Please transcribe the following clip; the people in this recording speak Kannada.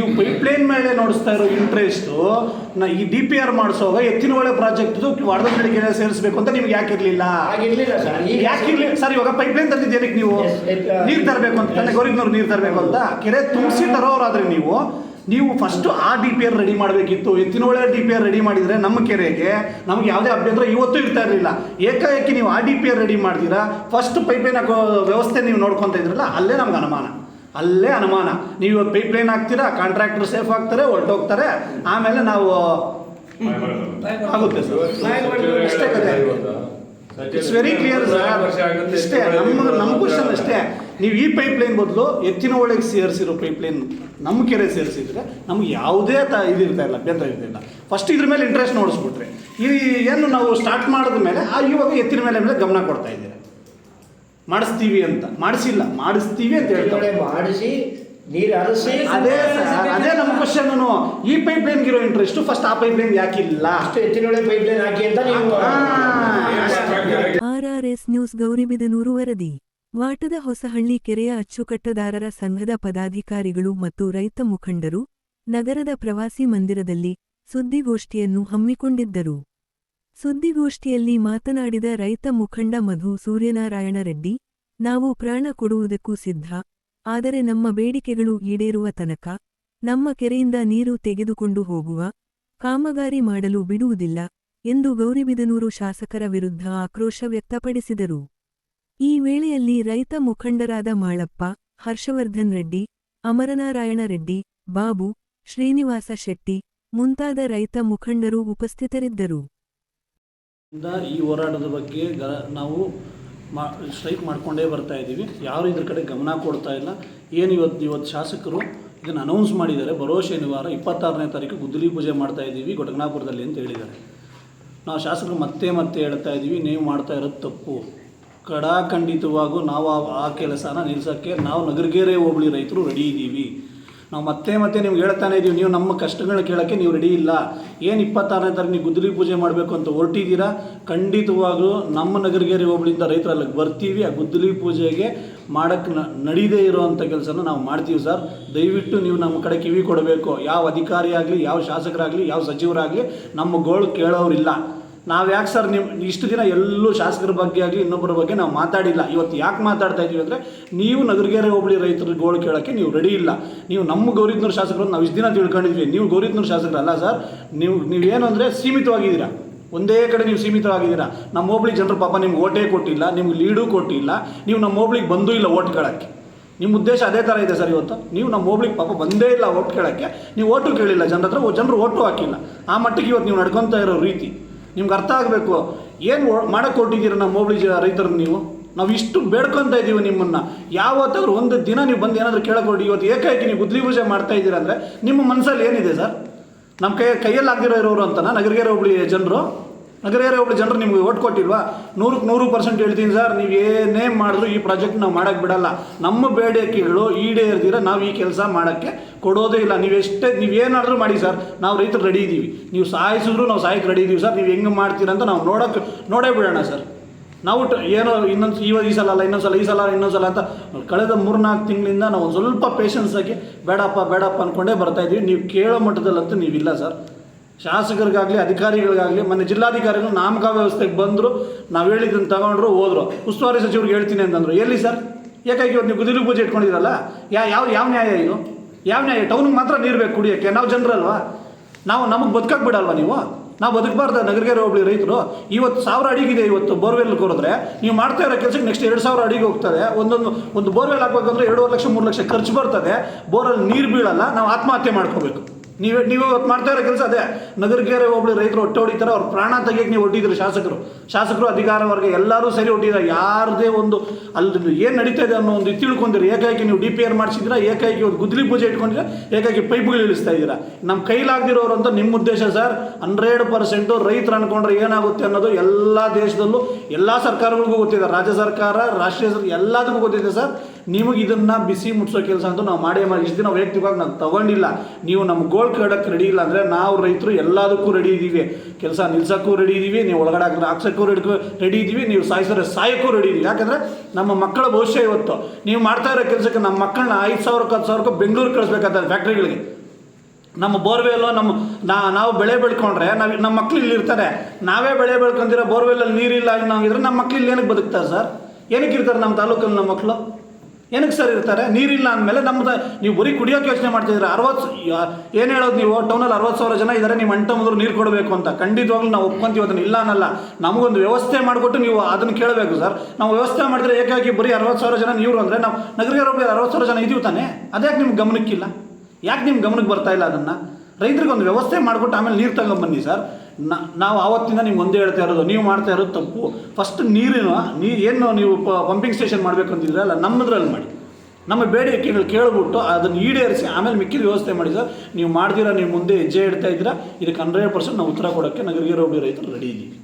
ನೀವು ಪೈಪ್ಲೈನ್ ಮೇಲೆ ನೋಡಿಸ್ತಾ ಇರೋ ಇಂಟ್ರೆಸ್ಟು ನಾ ಈ ಡಿ ಪಿ ಆರ್ ಮಾಡಿಸೋವಾಗ ಎತ್ತಿನ ಒಳ್ಳೆ ಪ್ರಾಜೆಕ್ಟ್ದು ವಾರದಲ್ಲಿಗೆ ಸೇರಿಸಬೇಕು ಅಂತ ನಿಮ್ಗೆ ಯಾಕೆ ಇರ್ಲಿಲ್ಲ? ಸರ್ ಈಗ ಇರಲಿಲ್ಲ ಸರ್ ಇವಾಗ ಪೈಪ್ಲೈನ್ ಲೈನ್ ತಂದಿದ್ದೀರಿ ನೀವು? ನೀರ್ ತರಬೇಕು ಅಂತ ತಾನೆ ಗೌರಿಗ್ನವ್ರು ನೀರು ತರಬೇಕು ಅಂತ? ಕೆರೆ ತುಂಬಿಸಿ ತರೋರಾದ್ರೆ ನೀವು ನೀವು ಫಸ್ಟ್ ಆ ಡಿ ಪಿ ಆರ್ ರೆಡಿ ಮಾಡಬೇಕಿತ್ತು. Yettinahole D P R ready ಮಾಡಿದರೆ ನಮ್ಮ ಕೆರೆಗೆ ನಮ್ಗೆ ಯಾವುದೇ ಅಭ್ಯಂತರ ಇವತ್ತು ಇರ್ತಾ ಇರಲಿಲ್ಲ. ಏಕಾಏಕಿ ನೀವು ಆ ಡಿ ಪಿ ಆರ್ ರೆಡಿ ಮಾಡ್ತೀರಾ? ಫಸ್ಟ್ ಪೈಪ್ಲೈನ್ ಹಾಕೋ ವ್ಯವಸ್ಥೆ ನೀವು ನೋಡ್ಕೊತಾ ಇದ್ರಲ್ಲ ಅಲ್ಲೇ ನಮ್ಗೆ ಅನುಮಾನ. ಅಲ್ಲೇ ಅನುಮಾನ. ನೀವು ಪೈಪ್ಲೈನ್ ಹಾಕ್ತೀರಾ ಕಾಂಟ್ರಾಕ್ಟರ್ ಸೇಫ್ ಆಗ್ತಾರೆ ಹೊರಟೋಗ್ತಾರೆ, ಆಮೇಲೆ ನಾವು, ಆಗುತ್ತೆ ಸರ್. ಅಷ್ಟೇ ಇಟ್ಸ್ ವೆರಿ ಕ್ಲಿಯರ್ ಸರ್ ಇಷ್ಟೇ, ನಮ್ಮ ನಮ್ಮ ಕ್ವಶನ್ ಅಷ್ಟೇ. ನೀವು ಈ ಪೈಪ್ಲೈನ್ ಬದಲು ಎತ್ತಿನ ಒಳಗೆ ಸೇರಿಸಿರೋ ಪೈಪ್ಲೈನ್ ನಮ್ಮ ಕೆರೆ ಸೇರಿಸಿದ್ರೆ ನಮ್ಗೆ ಯಾವುದೇ ತ ಇದಿರ್ತಾ ಇಲ್ಲ ಅಭ್ಯಂತರ ಇರ್ತಿಲ್ಲ ಫಸ್ಟ್ ಇದ್ರ ಮೇಲೆ ಇಂಟ್ರೆಸ್ಟ್ ನೋಡಿಸ್ಬಿಟ್ರೆ. ಈ ಏನು ನಾವು ಸ್ಟಾರ್ಟ್ ಮಾಡಿದ ಮೇಲೆ, ಆ ಇವಾಗ ಎತ್ತಿನ ಮೇಲೆ ಮೇಲೆ ಗಮನ ಕೊಡ್ತಾ ಇದ್ದೀರಾ. ಮಾಡಿಸ್ತೀವಿ ಅಂತ. ಮಾಡಿಸಿಲ್ಲ ಮಾಡಿಸ್ತೀವಿ ಅಂತ ಹೇಳ್ತಾರೆ ಮಾಡಿಸಿ ನೀರು ಅರಸಿ ಅದೇ ಅದೇ ನಮ್ಮ ಕ್ವಶನ್ ಈ ಪೈಪ್ಲೈನ್ಗೆ ಇರೋ ಇಂಟ್ರೆಸ್ಟ್ ಫಸ್ಟ್ ಆ ಪೈಪ್ಲೈನ್ ಯಾಕಿಲ್ಲ? ಅಷ್ಟು ಎತ್ತಿನೊಳೆ ಪೈಪ್ಲೈನ್ ಹಾಕಿ ಅಂತ ನೀವು ಆರ್ಆರ್ಎಸ್ ನ್ಯೂಸ್ ಗೌರಿಬಿದನೂರು ವರದಿ. ವಾಟದ ಹೊಸಹಳ್ಳಿ ಕೆರೆಯ ಅಚ್ಚುಕಟ್ಟುದಾರರ ಸಂಘದ ಪದಾಧಿಕಾರಿಗಳು ಮತ್ತು ರೈತ ಮುಖಂಡರು ನಗರದ ಪ್ರವಾಸಿ ಮಂದಿರದಲ್ಲಿ ಸುದ್ದಿಗೋಷ್ಠಿಯನ್ನು ಹಮ್ಮಿಕೊಂಡಿದ್ದರು. ಸುದ್ದಿಗೋಷ್ಠಿಯಲ್ಲಿ ಮಾತನಾಡಿದ ರೈತ ಮುಖಂಡ ಮಧು ಸೂರ್ಯನಾರಾಯಣ ರೆಡ್ಡಿ, ನಾವು ಪ್ರಾಣ ಕೊಡುವುದಕ್ಕೂ ಸಿದ್ಧ, ಆದರೆ ನಮ್ಮ ಬೇಡಿಕೆಗಳು ಈಡೇರುವ ತನಕ, ನಮ್ಮ ಕೆರೆಯಿಂದ ನೀರು ತೆಗೆದುಕೊಂಡು ಹೋಗುವ, ಕಾಮಗಾರಿ ಮಾಡಲು ಬಿಡುವುದಿಲ್ಲ ಎಂದು ಗೌರಿಬಿದನೂರು ಶಾಸಕರ ವಿರುದ್ಧ ಆಕ್ರೋಶ ವ್ಯಕ್ತಪಡಿಸಿದರು. ಈ ವೇಳೆಯಲ್ಲಿ ರೈತ ಮುಖಂಡರಾದ ಮಾಳಪ್ಪ, ಹರ್ಷವರ್ಧನ್ ರೆಡ್ಡಿ, ಅಮರನಾರಾಯಣ ರೆಡ್ಡಿ, ಬಾಬು ಶ್ರೀನಿವಾಸ ಶೆಟ್ಟಿ ಮುಂತಾದ ರೈತ ಮುಖಂಡರು ಉಪಸ್ಥಿತರಿದ್ದರು. ಈ ಹೋರಾಟದ ಬಗ್ಗೆ ಗ, ನಾವು ಮಾ, ಸ್ಟ್ರೈಕ್ ಮಾಡಿಕೊಂಡೇ ಬರ್ತಾ ಇದ್ದೀವಿ. ಯಾರು ಇದ್ರ ಕಡೆ ಗಮನ ಕೊಡ್ತಾ ಇಲ್ಲ. ಏನು ಇವತ್ತು ಇವತ್ತು ಶಾಸಕರು ಇದನ್ನು ಅನೌನ್ಸ್ ಮಾಡಿದ್ದಾರೆ. ಬರೋ ಶನಿವಾರ ಇಪ್ಪತ್ತಾರನೇ ತಾರೀಕು ಗುದ್ದಲಿ ಪೂಜೆ ಮಾಡ್ತಾ ಇದ್ದೀವಿ ಗೊಡಗನಾಪುರದಲ್ಲಿ ಅಂತ ಹೇಳಿದ್ದಾರೆ. ನಾವು ಶಾಸಕರು ಮತ್ತೆ ಮತ್ತೆ ಹೇಳ್ತಾ ಇದ್ದೀವಿ, ನೀವು ಮಾಡ್ತಾ ಇರೋದು ತಪ್ಪು. ಕಡಾಖಂಡಿತವಾಗೂ ನಾವು ಆ- ಕೆಲಸನ ನಿಲ್ಸೋಕ್ಕೆ ನಾವು ನಗರಗೆರೆ ಹೋಬಳಿ ರೈತರು ರೆಡಿ ಇದ್ದೀವಿ ನಾವು ಮತ್ತೆ ಮತ್ತೆ ನೀವು ಹೇಳ್ತಾನೆ ಇದ್ದೀವಿ ನೀವು ನಮ್ಮ ಕಷ್ಟಗಳನ್ನ ಕೇಳೋಕ್ಕೆ ನೀವು ರೆಡಿ ಇಲ್ಲ. ಏನು ಇಪ್ಪತ್ತಾರನೇ ತಾರೀಕು ನೀವು ಗುದ್ದಲಿ ಪೂಜೆ ಮಾಡಬೇಕು ಅಂತ ಹೊರಟಿದ್ದೀರಾ? ಖಂಡಿತವಾಗಲೂ ನಮ್ಮ ನಗರಗೇರಿ ಹೋಬಳಿಯಿಂದ ರೈತರು ಅಲ್ಲಿಗೆ ಬರ್ತೀವಿ. ಆ ಗುದ್ದಲಿ ಪೂಜೆಗೆ ಮಾಡೋಕ್ಕೆ ನಡೀದೇ ಇರೋವಂಥ ಕೆಲಸನ ನಾವು ಮಾಡ್ತೀವಿ ಸರ್. ದಯವಿಟ್ಟು ನೀವು ನಮ್ಮ ಕಡೆ ಕಿವಿ ಕೊಡಬೇಕು. ಯಾವ ಅಧಿಕಾರಿ ಆಗಲಿ ಯಾವ ಶಾಸಕರಾಗಲಿ, ಯಾವ ಸಚಿವರಾಗಲಿ, ನಮ್ಮ ಗೋಳು ಕೇಳೋರಿಲ್ಲ ನಾವು ಯಾಕೆ ಸರ್ ನಿಮ್ಮ ಇಷ್ಟು ದಿನ ಎಲ್ಲೂ ಶಾಸಕರ ಬಗ್ಗೆ ಆಗಲಿ ಇನ್ನೊಬ್ಬರ ಬಗ್ಗೆ ನಾವು ಮಾತಾಡಿಲ್ಲ. ಇವತ್ತು ಯಾಕೆ ಮಾತಾಡ್ತಾ ಇದ್ದೀವಿ ಅಂದರೆ ನೀವು ನಗರಗೆರೆ ಹೋಬಳಿ ರೈತರ ಗೋಳು ಕೇಳೋಕ್ಕೆ ನೀವು ರೆಡಿ ಇಲ್ಲ. ನೀವು ನಮ್ಮ ಗೌರಿದ್ನೂರು ಶಾಸಕರು ನಾವು ಇಷ್ಟು ದಿನ ತಿಳ್ಕೊಂಡಿದ್ವಿ. ನೀವು ಗೌರಿದ್ನೂರು ಶಾಸಕರಲ್ಲ ಸರ್. ನೀವು ನೀವೇನು ಅಂದರೆ ಸೀಮಿತವಾಗಿದ್ದೀರಾ. ಒಂದೇ ಕಡೆ ನೀವು ಸೀಮಿತವಾಗಿದ್ದೀರಾ. ನಮ್ಮ ಹೋಬಳಿ ಜನರು ಪಾಪ ನಿಮ್ಗೆ ಓಟೇ ಕೊಟ್ಟಿಲ್ಲ, ನಿಮ್ಗೆ ಲೀಡೂ ಕೊಟ್ಟಿಲ್ಲ. ನೀವು ನಮ್ಮ ಹೋಬಳಿಗೆ ಬಂದೂ ಇಲ್ಲ ಓಟ್ ಕೇಳೋಕ್ಕೆ. ನಿಮ್ಮ ಉದ್ದೇಶ ಅದೇ ಥರ ಇದೆ ಸರ್ ಇವತ್ತು. ನೀವು ನಮ್ಮ ಹೋಬಳಿಗೆ ಪಾಪ ಬಂದೇ ಇಲ್ಲ ಓಟ್ ಕೇಳೋಕ್ಕೆ. ನೀವು ಓಟು ಕೇಳಿಲ್ಲ, ಜನರ ಹತ್ರ ಜನರು ಓಟು ಹಾಕಿಲ್ಲ. ಆ ಮಟ್ಟಿಗೆ ಇವತ್ತು ನೀವು ನಡ್ಕೊತಾ ಇರೋ ರೀತಿ. ನಿಮ್ಗೆ ಅರ್ಥ ಆಗಬೇಕು. ಏನು ಮಾಡಕ್ಕೆ ಕೊಟ್ಟಿದ್ದೀರ ನಮ್ಮ ಹೋಬಳಿ ಜ ರೈತರು ನೀವು? ನಾವು ಇಷ್ಟು ಬೇಡ್ಕೊತಾ ಇದ್ದೀವಿ ನಿಮ್ಮನ್ನು. ಯಾವತ್ತಾದ್ರೂ ಒಂದು ದಿನ ನೀವು ಬಂದು ಏನಾದರೂ ಕೇಳಕೊಡಿ, ಇವತ್ತು ಏಕಾಏಕಿ ನೀವು ಗುದ್ಲಿ ಪೂಜೆ ಮಾಡ್ತಾ ಇದ್ದೀರ ಅಂದರೆ ನಿಮ್ಮ ಮನಸ್ಸಲ್ಲಿ ಏನಿದೆ ಸರ್? ನಮ್ಮ ಕೈ ಕೈಯಲ್ಲಿ ಆಗದಿರೋ ಇರೋರು ಅಂತನಾ ನಗರಗೆರೆ ಹೋಬಳಿ ಜನರು. ನಗರಗೆರೆ ಒಬ್ಬಳು ಜನರು ನಿಮಗೆ ಓಟ್ ಕೊಟ್ಟಿಲ್ವಾ? ನೂರಕ್ಕೆ ನೂರು ಪರ್ಸೆಂಟ್ ಹೇಳ್ತೀನಿ ಸರ್, ನೀವು ಏನೇ ಮಾಡಿದ್ರು ಈ ಪ್ರಾಜೆಕ್ಟ್ ನಾವು ಮಾಡೋಕ್ಕೆ ಬಿಡಲ್ಲ. ನಮ್ಮ ಬೇಡಿಕೆಗಳು ಈಡೇರ್ದಿರ ನಾವು ಈ ಕೆಲಸ ಮಾಡೋಕ್ಕೆ ಕೊಡೋದೇ ಇಲ್ಲ. ನೀವು ಎಷ್ಟೇ ನೀವು ಏನಾದರೂ ಮಾಡಿ ಸರ್, ನಾವು ರೈತರು ರೆಡಿ ಇದ್ದೀವಿ ನೀವು ಸಾಯಿಸಿದ್ರು ನಾವು ಸಾಯಕ್ಕೆ ರೆಡಿ ಇದ್ದೀವಿ ಸರ್, ನೀವು ಹೆಂಗೆ ಮಾಡ್ತೀರ ಅಂತ ನಾವು ನೋಡೋಕ್ಕೆ ನೋಡೇ ಬಿಡೋಣ ಸರ್. ನಾವು ಏನೋ ಇನ್ನೊಂದು ಇವಾಗ ಈ ಸಲ ಅಲ್ಲ, ಇನ್ನೊಂದು ಸಲ, ಈ ಸಲ ಇನ್ನೊಂದು ಸಲ ಅಂತ ಕಳೆದ ಮೂರ್ನಾಲ್ಕು ತಿಂಗಳಿಂದ ನಾವು ಒಂದು ಸ್ವಲ್ಪ ಪೇಷನ್ಸ್ ಆಗಿ ಬೇಡಪ್ಪ ಬೇಡಪ್ಪ ಅಂದ್ಕೊಂಡೇ ಬರ್ತಾ ಇದ್ದೀವಿ ನೀವು ಕೇಳೋ ಮಟ್ಟದಲ್ಲಂತೂ ನೀವಿಲ್ಲ ಸರ್. ಶಾಸಕರಿಗಾಗಲಿ, ಅಧಿಕಾರಿಗಳಿಗಾಗಲಿ, ಮೊನ್ನೆ ಜಿಲ್ಲಾಧಿಕಾರಿಗಳು ನಾಮಕ ವ್ಯವಸ್ಥೆಗೆ ಬಂದರು, ನಾವು ಹೇಳಿದ್ದನ್ನು ತಗೊಂಡ್ರು, ಹೋದ್ರು. ಉಸ್ತುವಾರಿ ಸಚಿವರಿಗೆ ಹೇಳ್ತೀನಿ ಅಂತಂದ್ರು. ಎಲ್ಲಿ ಸರ್? ಏಕಾಗಿ ಇವತ್ತು ನೀವು ಗುದಿಲು ಪೂಜೆ ಇಟ್ಕೊಂಡಿದ್ರಲ್ಲ ಯಾ ಯಾವ ಯಾವ ನ್ಯಾಯ ಇದು? ಯಾವ ನ್ಯಾಯ? ಟೌನಿಗೆ ಮಾತ್ರ ನೀರು ಬೇಕು ಕುಡಿಯೋಕ್ಕೆ. ನಾವು ಜನರಲ್ವಾ? ನಾವು ನಮಗೆ ಬದುಕಕ್ಕೆ ಬಿಡಲ್ವಾ ನೀವು? ನಾವು ಬದುಕಬಾರ್ದ ನಗರಗೆರೆ ಹೋಬಳಿ ರೈತರು? ಇವತ್ತು ಸಾವಿರ ಅಡಿಗಿದೆ ಇವತ್ತು ಬೋರ್ವೆಲ್ ಕೊರಿದ್ರೆ. ನೀವು ಮಾಡ್ತಾ ಇರೋ ಕೆಲಸಕ್ಕೆ ನೆಕ್ಸ್ಟ್ ಎರಡು ಸಾವಿರ ಅಡಿಗೆ ಹೋಗ್ತದೆ. ಒಂದೊಂದು ಒಂದು ಬೋರ್ವೆಲ್ ಹಾಕ್ಬೇಕಂದ್ರೆ ಎರಡೂವರೆ ಲಕ್ಷ, ಮೂರು ಲಕ್ಷ ಖರ್ಚು ಬರ್ತದೆ. ಬೋರಲ್ಲಿ ನೀರು ಬೀಳಲ್ಲ, ನಾವು ಆತ್ಮಹತ್ಯೆ ಮಾಡ್ಕೋಬೇಕು. ನೀವೇ ನೀವು ಇವತ್ತು ಮಾಡ್ತಾ ಇರೋ ಕೆಲಸ ಅದೇ. ನಗರಗೆರೆ ಹೋಬಳಿ ರೈತರು ಹೊಟ್ಟೆ ಹೊಡಿತಾರೆ, ಅವ್ರ ಪ್ರಾಣ ತೆಗಿಯಕ್ಕೆ ನೀವು ಹೊಟ್ಟಿದ್ರು ಶಾಸಕರು. ಶಾಸಕರು ಅಧಿಕಾರ ವರ್ಗ ಎಲ್ಲರೂ ಸರಿ ಹೊಟ್ಟಿದ್ದಾರೆ ಯಾರದೇ ಒಂದು ಅಲ್ಲಿ ಏನು ನಡೀತಾ ಇದೆ ಅನ್ನೋ ಒಂದು ತಿಳ್ಕೊಂಡಿರಿ. ಏಕಾಏಕಿ ನೀವು ಡಿ ಪಿ ಆರ್ ಮಾಡಿಸಿದ್ರೆ ಏಕಾಏಕಿ ಒಂದು ಗುದ್ಲಿ ಪೂಜೆ ಇಟ್ಕೊಂಡಿದ್ರೆ ಏಕಾಏಕಿ ಪೈಪ್ಗಳು ಇಳಿಸ್ತಾ ಇದ್ದೀರಾ? ನಮ್ಮ ಕೈಲಾಗದಿರೋರು ಅಂತ ನಿಮ್ಮ ಉದ್ದೇಶ ಸರ್. ಹಂಡ್ರೆಡ್ ಪರ್ಸೆಂಟು ರೈತರು ಅನ್ಕೊಂಡ್ರೆ ಏನಾಗುತ್ತೆ ಅನ್ನೋದು ಎಲ್ಲ ದೇಶದಲ್ಲೂ, ಎಲ್ಲ ಸರ್ಕಾರಗಳಿಗೂ ಗೊತ್ತಿದೆ. ರಾಜ್ಯ ಸರ್ಕಾರ, ರಾಷ್ಟ್ರೀಯ ಸರ್ಕಾರ ಎಲ್ಲದಕ್ಕೂ ಗೊತ್ತಿದೆ ಸರ್. ನಿಮಗೆ ಇದನ್ನು ಬಿಸಿ ಮುಟ್ಸೋ ಕೆಲಸ ಅಂತೂ ನಾವು ಮಾಡೇ ಮಾಡಿ ಇಷ್ಟು ದಿನ ವೈಯಕ್ತಿಕವಾಗಿ ನಾವು ತಗೊಂಡಿಲ್ಲ. ನೀವು ನಮ್ಮ ಗೋಲ್ ಕೇಳಕ್ಕೆ ರೆಡಿ ಇಲ್ಲ ಅಂದರೆ ನಾವು ರೈತರು ಎಲ್ಲದಕ್ಕೂ ರೆಡಿ ಇದ್ದೀವಿ ಕೆಲಸ ನಿಲ್ಸೋಕ್ಕೂ ರೆಡಿ ಇದ್ದೀವಿ ನೀವು ಒಳಗಡೆ ಹಾಕ್ಸೋಕ್ಕೂ ರೆಡಿ ರೆಡಿ ಇದ್ದೀವಿ ನೀವು ಸಾಯಿಸಿದ್ರೆ ಸಾಯೋಕ್ಕೂ ರೆಡಿ ಇದ್ದೀವಿ ಯಾಕಂದರೆ ನಮ್ಮ ಮಕ್ಕಳ ಭವಿಷ್ಯ ಇವತ್ತು. ನೀವು ಮಾಡ್ತಾ ಇರೋ ಕೆಲಸಕ್ಕೆ ನಮ್ಮ ಮಕ್ಕಳನ್ನ ಐದು ಸಾವಿರಕ್ಕೆ ಹತ್ತು ಸಾವಿರಕ್ಕೂ ಬೆಂಗಳೂರು ಕಳಿಸ್ಬೇಕಾಗ್ತದೆ ಫ್ಯಾಕ್ಟ್ರಿಗಳಿಗೆ ನಮ್ಮ ಬೋರ್ವೆಲ್ಲೋ ನಮ್ಮ ನಾ ನಾವು ಬೆಳೆ ಬೆಳ್ಕೊಂಡ್ರೆ ನಾವು ನಮ್ಮ ಮಕ್ಳು ಇಲ್ಲಿ ಇರ್ತಾರೆ. ನಾವೇ ಬೆಳೆ ಬೆಳ್ಕೊಂತೀರ ಬೋರ್ವೆಲ್ಲಲ್ಲಿ ನೀರಿಲ್ಲ ಅನ್ನೋಂಗಿದ್ರೆ ನಮ್ಮ ಮಕ್ಳು ಇಲ್ಲಿ ಏನಕ್ಕೆ ಬದುಕ್ತಾರೆ ಸರ್? ಏನಕ್ಕೆ ಇರ್ತಾರೆ ನಮ್ಮ ತಾಲೂಕಲ್ಲಿ ನಮ್ಮ ಮಕ್ಕಳು ಏನಕ್ಕೆ ಸರ್ ಇರ್ತಾರೆ? ನೀರಿಲ್ಲ ಅಂದಮೇಲೆ ನಮ್ದು ನೀವು ಬರೀ ಕುಡಿಯೋಕೆ ಯೋಚನೆ ಮಾಡ್ತಿದ್ದೀರ ಅರವತ್ತು ಏನು ಹೇಳೋದು ನೀವು? ಟೌನಲ್ಲಿ ಅರವತ್ತು ಸಾವಿರ ಜನ ಇದ್ದಾರೆ ನೀವು ಅಂಟ ಮುದ್ರು ನೀರು ಕೊಡಬೇಕು ಅಂತ. ಖಂಡಿತವಾಗ್ಲೂ ನಾವು ಒಪ್ಕೊಂತೀವಿ, ಅದನ್ನು ಇಲ್ಲ ಅನ್ನಲ್ಲ. ನಮಗೊಂದು ವ್ಯವಸ್ಥೆ ಮಾಡಿಕೊಟ್ಟು ನೀವು ಅದನ್ನು ಕೇಳಬೇಕು ಸರ್. ನಾವು ವ್ಯವಸ್ಥೆ ಮಾಡಿದ್ರೆ ಏಕಾಗಿ ಬರೀ ಅರವತ್ತು ಸಾವಿರ ಜನ ನೀರು ಅಂದರೆ ನಾವು ನಗರಿಗರ ಅರವತ್ತು ಸಾವಿರ ಜನ ಇದೀವಿ ತಾನೆ? ಅದ್ಯಾಕೆ ನಿಮ್ಗೆ ಗಮನಕ್ಕಿಲ್ಲ? ಯಾಕೆ ನಿಮ್ಮ ಗಮನಕ್ಕೆ ಬರ್ತಾ ಇಲ್ಲ ಅದನ್ನು? ರೈತರಿಗೆ ಒಂದು ವ್ಯವಸ್ಥೆ ಮಾಡಿಕೊಟ್ಟು ಆಮೇಲೆ ನೀರು ತಗೊಂಬನ್ನಿ ಸರ್. ನಾವು ಆವತ್ತಿಂದ ನಿಮ್ಗೆ ಒಂದೇ ಹೇಳ್ತಾ ಇರೋದು, ನೀವು ಮಾಡ್ತಾ ಇರೋದು ತಪ್ಪು. ಫಸ್ಟ್ ನೀರಿನ ನೀರು ಏನು ನೀವು ಪಂಪಿಂಗ್ ಸ್ಟೇಷನ್ ಮಾಡಬೇಕು ಅಂತಿದ್ರೆ ಅಲ್ಲ, ನಮ್ಮದ್ರಲ್ಲಿ ಮಾಡಿ. ನಮ್ಮ ಬೇಡಿಕೆಗಳು ಕೇಳಿಬಿಟ್ಟು ಅದನ್ನು ಈಡೇರಿಸಿ, ಆಮೇಲೆ ಮಿಕ್ಕಿದ ವ್ಯವಸ್ಥೆ ಮಾಡಿ ಸರ್. ನೀವು ಮಾಡ್ತೀರಾ ನೀವು ಮುಂದೆ ಹೆಜ್ಜೆ ಇಡ್ತಾ ಇದ್ದೀರಾ, ಇದಕ್ಕೆ ಹಂಡ್ರೆಡ್ ಪರ್ಸೆಂಟ್ ನಾವು ಉತ್ತರ ಕೊಡೋಕ್ಕೆ ನಗರಿಗೆ ರೈತರು ರೆಡಿ ಇದ್ದೀವಿ.